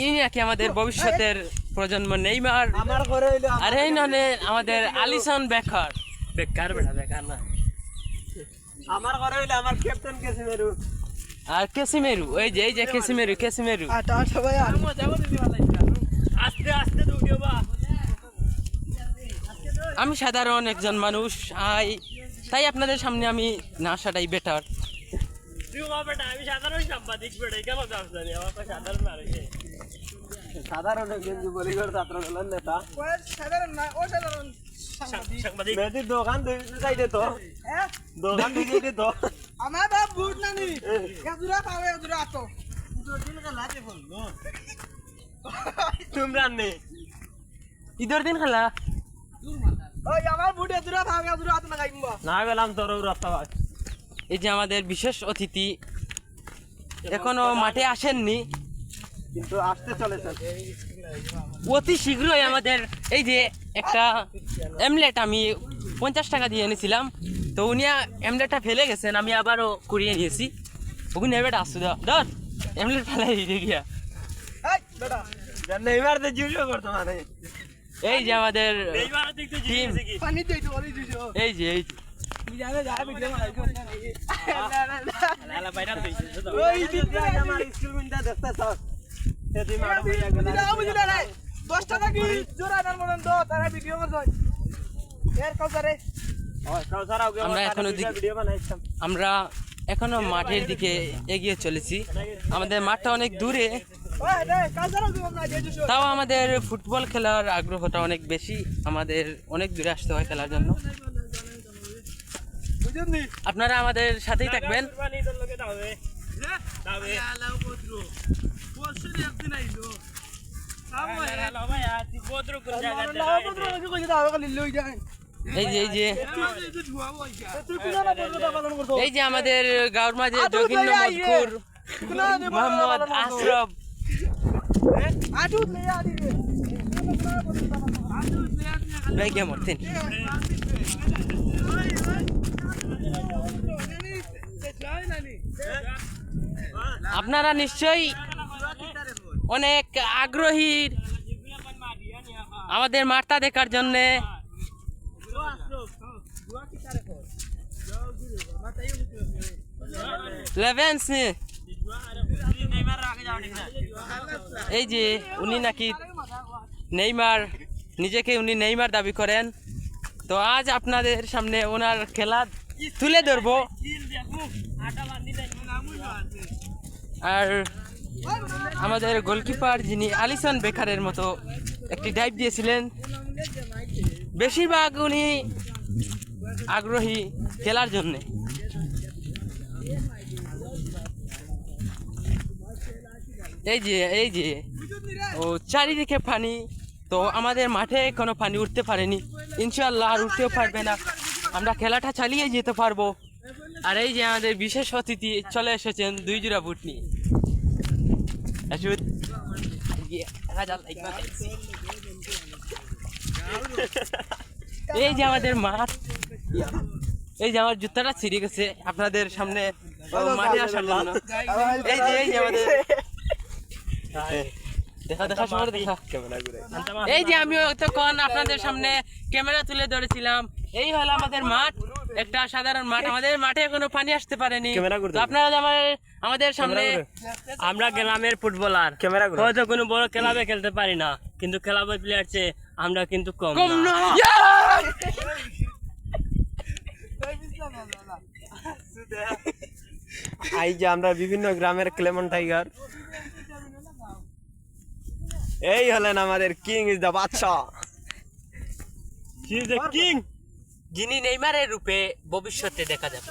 ইনি নাকি আমাদের ভবিষ্যতের প্রজন্ম নেইমার? আর এই ননে আমাদের আলিসন বেকার। বেকার বেটা বেকার না। আমার ঘরে হইল আমার ক্যাপ্টেন কেসিমেরু। আর কেসিমেরু ওই যে এই যে কেসিমেরু কেসিমেরু। আটা আটা ভাই আর আস্তে আস্তে দৌড়িও বা। আমি সাধারণ একজন মানুষ আই। তাই আপনাদের সামনে আমি না আসাটাই বেটার সাধারণ একজন যুবলীগের ছাত্র দলের নেতা। সাধারণ না অসাধারণ সাংবাদিক। মেয়েদের দোকান দুই সাইডে তো। হ্যাঁ? দোকান দুই সাইডে তো। আমার বাপ বুট না নি এদুরা পাবে এদুরা আতো। তোমরা নে। ঈদের দিন খেলা? ওই আমার বুট এদুরা পাবে এদুরা আতো না গাইমবা না গেলাম তোর রাস্তা ভাই। এই যে আমাদের বিশেষ অতিথি এখনও মাঠে আসেননি। কিন্তু আসতে চলেছে। অতি শীঘ্রই আমাদের এই যে একটা এমলেট আমি পঞ্চাশ টাকা দিয়ে এনেছিলাম। তো উনি এমলেটটা ফেলে গেছেন আমি আবারও কুড়িয়ে নিয়েছি। ওখানে এবার আসু দাও ধর এমলেট ফেলে দিয়ে গিয়া। এই যে আমাদের টিম এই যে এই যে। আমার স্ক্রিনটা দেখতে স্যার সেদিন মারা হইয়া গেল বুঝিলা বুঝিলা নাই 10 টাকা কি জোড়া নান মনন দো তারা ভিডিও করছ এর কাউসারে আমরা এখন আমরা এখনও মাঠের দিকে এগিয়ে চলেছি। আমাদের মাঠটা অনেক দূরে। তাও আমাদের ফুটবল খেলার আগ্রহটা অনেক বেশি। আমাদের অনেক দূরে আসতে হয় খেলার জন্য। আপনারা আমাদের সাথেই থাকবেন। এই যে এই যে। এই যে আমাদের গাঁর মাঝে যোগিন্দ মজকুর মোহাম্মদ আশরফ। ব্যাগে মরতেন আপনারা নিশ্চয়ই অনেক আগ্রহী আমাদের মাঠটা দেখার জন্যে। লেভেন্স এই যে উনি নাকি নেইমার, নিজেকে উনি নেইমার দাবি করেন। তো আজ আপনাদের সামনে ওনার খেলা তুলে ধরবো। আর আমাদের গোলকিপার যিনি আলিসন বেকারের মতো একটি ডাইভ দিয়েছিলেন, বেশিরভাগ উনি আগ্রহী খেলার জন্যে। এই যে এই যে, ও চারিদিকে পানি তো আমাদের মাঠে কোনো পানি উঠতে পারেনি। ইনশাল্লাহ আর উঠতেও পারবে না। আমরা খেলাটা চালিয়ে যেতে পারব। আর এই যে আমাদের বিশেষ অতিথি চলে এসেছেন দুই জোড়া বুট নিয়ে। এই যে আমাদের মাঠ এই যে আমার জুতাটা ছিঁড়ে গেছে আপনাদের সামনে মাঠে আসার জন্য। এই যে এই যে আমাদের দেখা দেখা, সবার দেখা। এই যে আমি তখন আপনাদের সামনে ক্যামেরা তুলে ধরেছিলাম। এই হলো আমাদের মাঠ। একটা সাধারণ মাঠ। আমাদের মাঠে এখনও পানি আসতে পারেনি। আপনারা আমার আমাদের সামনে আমরা গ্রামের ফুটবলার। ক্যামেরা হয়তো কোনো বড় ক্লাবে খেলতে পারি না কিন্তু ক্লাবের প্লেয়ার চেয়ে আমরা কিন্তু কম কম না। এই যে আমরা বিভিন্ন গ্রামের ক্লেমন টাইগার এই হলেন আমাদের কিং ইজ দ্য বাদশা He is the king. যিনি নেইমারের রূপে ভবিষ্যতে দেখা যাবে।